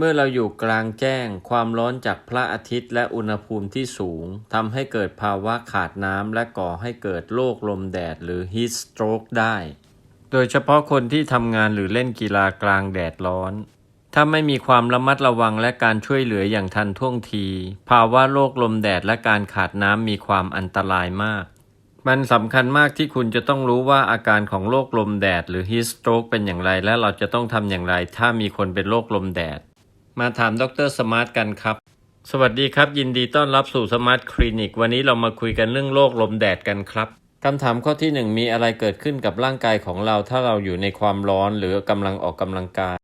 เมื่อเราอยู่กลางแจ้ง ความร้อนจากพระอาทิตย์และอุณหภูมิที่สูงทำให้เกิดภาวะขาดน้ำและก่อให้เกิดโรคลมแดดหรือ heat stroke ได้ โดยเฉพาะคนที่ทำงานหรือเล่นกีฬากลางแดดร้อน ถ้าไม่มีความระมัดระวังและการช่วยเหลืออย่างทันท่วงที ภาวะโรคลมแดดและการขาดน้ำมีความอันตรายมาก มันสำคัญมากที่คุณจะต้องรู้ว่าอาการของโรคลมแดดหรือ heat stroke เป็นอย่างไรและเราจะต้องทำอย่างไร ถ้ามีคนเป็นโรคลมแดด มาถามดรสมาร์ทกันครับ สวัสดีครับ ยินดีต้อนรับสู่สมาร์ทคลินิก วันนี้เรามาคุยกันเรื่องโรคลมแดดกันครับคำถามข้อที่หนึ่งมีอะไรเกิดขึ้นกับร่างกายของเราถ้าเราอยู่ในความร้อนหรือกำลังออกกำลังกาย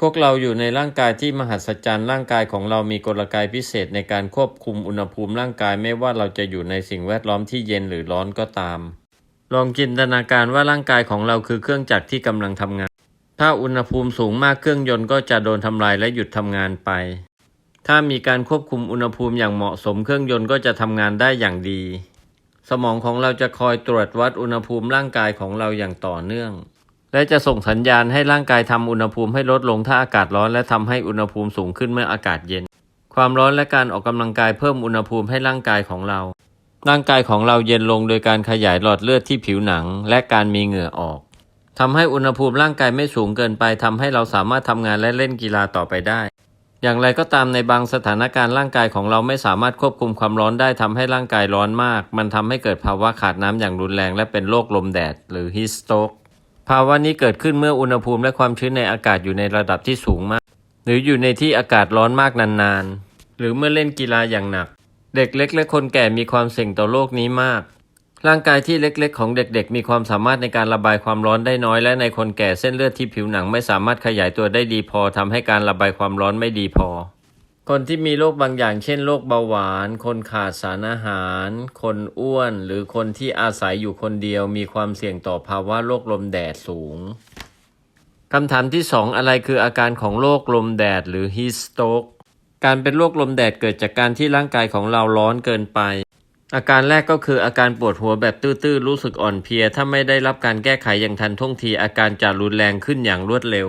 พวกเราอยู่ในร่างกายที่มหัศจรรย์ร่างกายของเรามีกลไกพิเศษในการควบคุมอุณหภูมิร่างกายไม่ว่าเราจะอยู่ในสิ่งแวดล้อมที่เย็นหรือร้อนก็ตาม ลองจินตนาการว่าร่างกายของเราคือเครื่องจักรที่กำลังทำงาน ถ้าอุณหภูมิสูงมากเครื่องยนต์ก็จะโดนทำลายและหยุดทำงานไป ถ้ามีการควบคุมอุณหภูมิอย่างเหมาะสมเครื่องยนต์ก็จะทำงานได้อย่างดี สมองของเราจะคอยตรวจวัดอุณหภูมิร่างกายของเราอย่างต่อเนื่อง และจะส่งสัญญาณให้ร่างกายทำอุณหภูมิให้ลดลงถ้าอากาศร้อนและทำให้อุณหภูมิสูงขึ้นเมื่ออากาศเย็น ความร้อนและการออกกำลังกายเพิ่มอุณหภูมิให้ร่างกายของเรา ร่างกายของเราเย็นลงโดยการขยายหลอดเลือดที่ผิวหนัง และการมีเหงื่อออก ทำให้อุณหภูมิร่างกายไม่สูงเกินไปทำให้เราสามารถทำงานและเล่นกีฬาต่อไปได้ อย่างไรก็ตามในบางสถานการณ์ร่างกายของเราไม่สามารถควบคุมความร้อนได้ทำให้ร่างกายร้อนมาก มันทำให้เกิดภาวะขาดน้ำอย่างรุนแรง และเป็นโรคลมแดด หรือ heat stroke ภาวะนี้เกิดขึ้นเมื่ออุณหภูมิและความชื้นในอากาศอยู่ในระดับที่สูงมาก หรืออยู่ในที่อากาศร้อนมากนานๆ หรือเมื่อเล่นกีฬาอย่างหนัก เด็กเล็กและคนแก่มีความเสี่ยงต่อโรคนี้มาก ร่างกายที่เล็กๆ ของเด็กๆ มีความสามารถในการระบายความร้อนได้น้อย และในคนแก่เส้นเลือดที่ผิวหนังไม่สามารถขยายตัวได้ดีพอทำให้การระบายความร้อนไม่ดีพอ คนที่มีโรคบางอย่าง เช่นโรคเบาหวาน คนขาดสารอาหาร คนอ้วน หรือคนที่อาศัยอยู่คนเดียว มีความเสี่ยงต่อภาวะโรคลมแดดสูงคำถามที่ 2 อะไรคืออาการของโรคลมแดดหรือ heat stroke การเป็นโรคลมแดดเกิดจากการที่ร่างกายของเราร้อนเกินไป อาการแรกก็คืออาการปวดหัวแบบตื้อๆ รู้สึกอ่อนเพลีย ถ้าไม่ได้รับการแก้ไขอย่างทันท่วงทีอาการจะรุนแรงขึ้นอย่างรวดเร็ว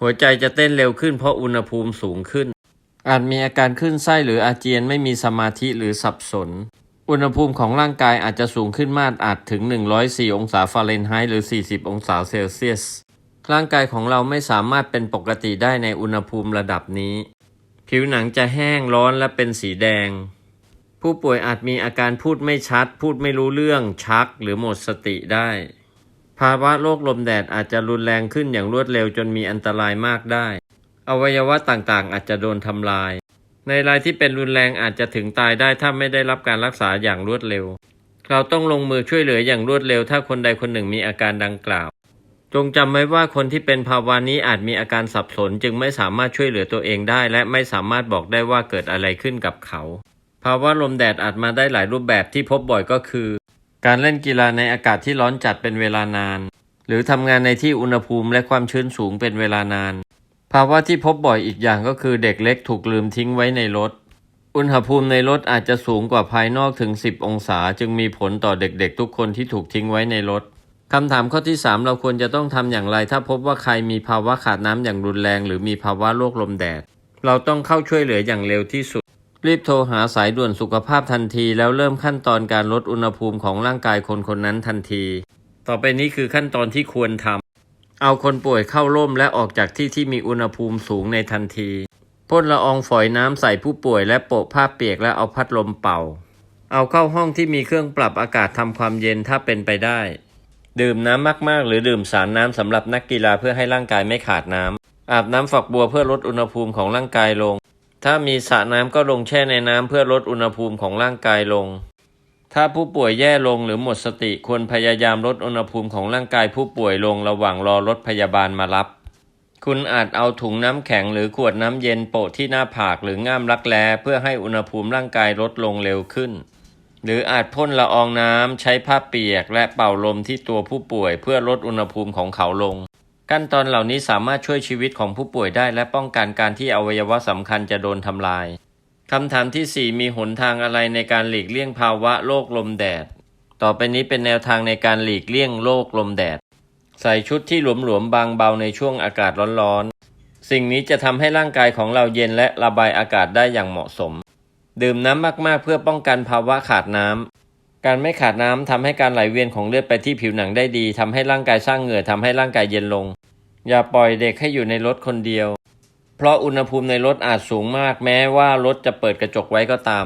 หัวใจจะเต้นเร็วขึ้นเพราะอุณหภูมิสูงขึ้น อาจมีอาการขึ้นไส้หรืออาเจียนไม่มีสมาธิหรือสับสน อุณหภูมิของร่างกายอาจจะสูงขึ้นมากอาจถึง 104 องศาฟาเรนไฮต์หรือ 40 องศาเซลเซียส ร่างกายของเราไม่สามารถเป็นปกติได้ในอุณหภูมิระดับนี้ ผิวหนังจะแห้งร้อนและเป็นสีแดง ผู้ป่วยอาจมีอาการพูดไม่ชัด พูดไม่รู้เรื่องชักหรือหมดสติได้ ภาวะโรคลมแดดอาจจะรุนแรงขึ้นอย่างรวดเร็วจนมีอันตรายมากได้ อวัยวะต่างๆ อาจจะโดนทำลาย ในรายที่เป็นรุนแรงอาจจะถึงตายได้ถ้าไม่ได้รับการรักษาอย่างรวดเร็ว เราต้องลงมือช่วยเหลืออย่างรวดเร็ว ถ้าคนใดคนหนึ่งมีอาการดังกล่าว จงจำไว้ว่าคนที่เป็นภาวะนี้อาจมีอาการสับสน จึงไม่สามารถช่วยเหลือตัวเองได้ และไม่สามารถบอกได้ว่าเกิดอะไรขึ้นกับเขา ภาวะลมแดดอาจมาได้หลายรูปแบบที่พบบ่อยก็คือ การเล่นกีฬาในอากาศที่ร้อนจัดเป็นเวลานาน หรือทำงานในที่อุณหภูมิและความชื้นสูงเป็นเวลานาน ภาวะที่พบบ่อยอีกอย่างก็คือเด็กเล็กถูกลืมทิ้งไว้ในรถ อุณหภูมิในรถอาจจะสูงกว่าภายนอกถึง 10 องศา จึงมีผลต่อเด็กๆ ทุกคนที่ถูกทิ้งไว้ในรถคำถามข้อที่ 3 เราควรจะต้องทำอย่างไร ถ้าพบว่าใครมีภาวะขาดน้ำอย่างรุนแรง หรือมีภาวะโรคลมแดด เราต้องเข้าช่วยเหลืออย่างเร็วที่สุด รีบโทรหาสายด่วนสุขภาพทันที แล้วเริ่มขั้นตอนการลดอุณหภูมิของร่างกายคนคนนั้นทันที ต่อไปนี้คือขั้นตอนที่ควรทำเอาคนป่วยเข้าร่มและออกจากที่ที่มีอุณหภูมิสูงในทันทีพ่นละอองฝอยน้ำใส่ผู้ป่วยและโปะผ้าเปียกและเอาพัดลมเป่า เอาเข้าห้องที่มีเครื่องปรับอากาศทำความเย็นถ้าเป็นไปได้ ดื่มน้ำมากๆ หรือดื่มสารน้ำสำหรับนักกีฬาเพื่อให้ร่างกายไม่ขาดน้ำอาบน้ำฝักบัวเพื่อลดอุณหภูมิของร่างกายลง ถ้ามีสระน้ำก็ลงแช่ในน้ำเพื่อลดอุณหภูมิของร่างกายลง ถ้าผู้ป่วยแย่ลงหรือหมดสติควรพยายามลดอุณหภูมิของร่างกายผู้ป่วยลงระหว่างรอรถพยาบาลมารับ คุณอาจเอาถุงน้ำแข็งหรือขวดน้ำเย็นโปะที่หน้าผากหรือง่ามรักแร้เพื่อให้อุณหภูมิร่างกายลดลงเร็วขึ้น หรืออาจพ่นละอองน้ำใช้ผ้าเปียกและเป่าลมที่ตัวผู้ป่วยเพื่อลดอุณหภูมิของเขาลง ขั้นตอนเหล่านี้สามารถช่วยชีวิตของผู้ป่วยได้ และป้องกันการที่อวัยวะสำคัญจะโดนทำลายคำถามที่ 4 มีหนทางอะไรในการหลีกเลี่ยงภาวะโรคลมแดด ต่อไปนี้เป็นแนวทางในการหลีกเลี่ยงโรคลมแดด ใส่ชุดที่หลวมๆบางเบาในช่วงอากาศร้อนๆ สิ่งนี้จะทำให้ร่างกายของเราเย็นและระบายอากาศได้อย่างเหมาะสม ดื่มน้ำมากๆเพื่อป้องกันภาวะขาดน้ำ การไม่ขาดน้ำทำให้การไหลเวียนของเลือดไปที่ผิวหนังได้ดีทำให้ร่างกายสร้างเหงื่อทำให้ร่างกายเย็นลง อย่าปล่อยเด็กให้อยู่ในรถคนเดียว เพราะอุณหภูมิในรถอาจสูงมากแม้ว่ารถจะเปิดกระจกไว้ก็ตาม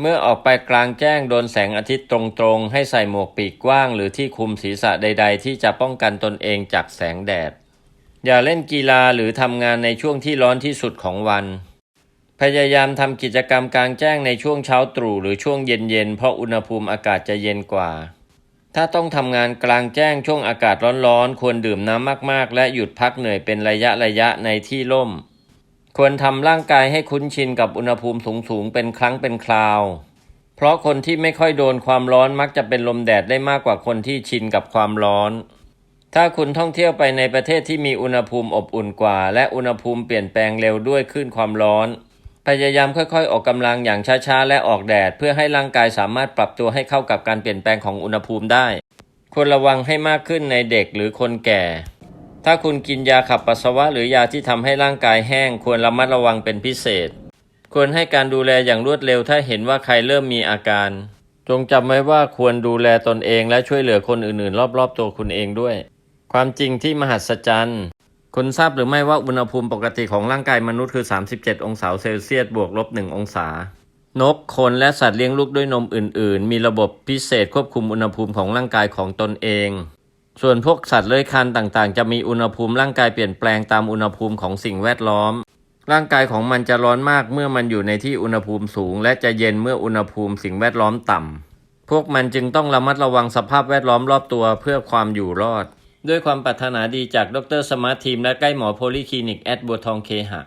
เมื่อออกไปกลางแจ้งโดนแสงอาทิตย์ตรงๆ ให้ใส่หมวกปีกกว้าง หรือที่คลุมศีรษะใด ๆ ที่จะป้องกันตนเองจากแสงแดด อย่าเล่นกีฬาหรือทำงานในช่วงที่ร้อนที่สุดของวัน พยายามทำกิจกรรมกลางแจ้งในช่วงเช้าตรู่หรือช่วงเย็นๆเพราะอุณหภูมิอากาศจะเย็นกว่า ถ้าต้องทำงานกลางแจ้งช่วงอากาศร้อนๆ ควรดื่มน้ำมากๆ และหยุดพักเหนื่อยเป็นระยะๆในที่ร่ม ควรทำร่างกายให้คุ้นชินกับอุณหภูมิสูงๆเป็นครั้งเป็นคราว เพราะคนที่ไม่ค่อยโดนความร้อนมักจะเป็นลมแดดได้มากกว่าคนที่ชินกับความร้อนถ้าคุณท่องเที่ยวไปในประเทศที่มีอุณหภูมิอบอุ่นกว่า และอุณหภูมิเปลี่ยนแปลงเร็วด้วยคลื่นความร้อน พยายามค่อยๆ ออกกำลังอย่างช้าๆ และออกแดด เพื่อให้ร่างกายสามารถปรับตัวให้เข้ากับการเปลี่ยนแปลงของอุณหภูมิได้ ควรระวังให้มากขึ้นในเด็กหรือคนแก่ ถ้าคุณกินยาขับปัสสาวะหรือยาที่ทำให้ร่างกายแห้ง ควรระมัดระวังเป็นพิเศษ ควรให้การดูแลอย่างรวดเร็วถ้าเห็นว่าใครเริ่มมีอาการ จงจำไว้ว่าควรดูแลตนเองและช่วยเหลือคนอื่นๆ รอบๆ ตัวคุณเองด้วย ความจริงที่มหัศจรรย์ คุณทราบหรือไม่ว่าอุณหภูมิปกติของร่างกายมนุษย์คือ 37 องศาเซลเซียสบวกลบ 1 องศา นก คนและสัตว์เลี้ยงลูกด้วยนมอื่น ๆ มีระบบพิเศษควบคุมอุณหภูมิของร่างกายของตนเอง ส่วนพวกสัตว์เลื้อยคลานต่างๆ จะมีอุณหภูมิร่างกายเปลี่ยนแปลงตามอุณหภูมิของสิ่งแวดล้อม ร่างกายของมันจะร้อนมากเมื่อมันอยู่ในที่อุณหภูมิสูง และจะเย็นเมื่ออุณหภูมิสิ่งแวดล้อมต่ำพวกมันจึงต้องระมัดระวังสภาพแวดล้อมรอบตัวเพื่อความอยู่รอด ด้วยความปรารถนาดีจากดรสมาร์ททีมและใกล้หมอโพลีคลินิก แอดบัวทองเคหะ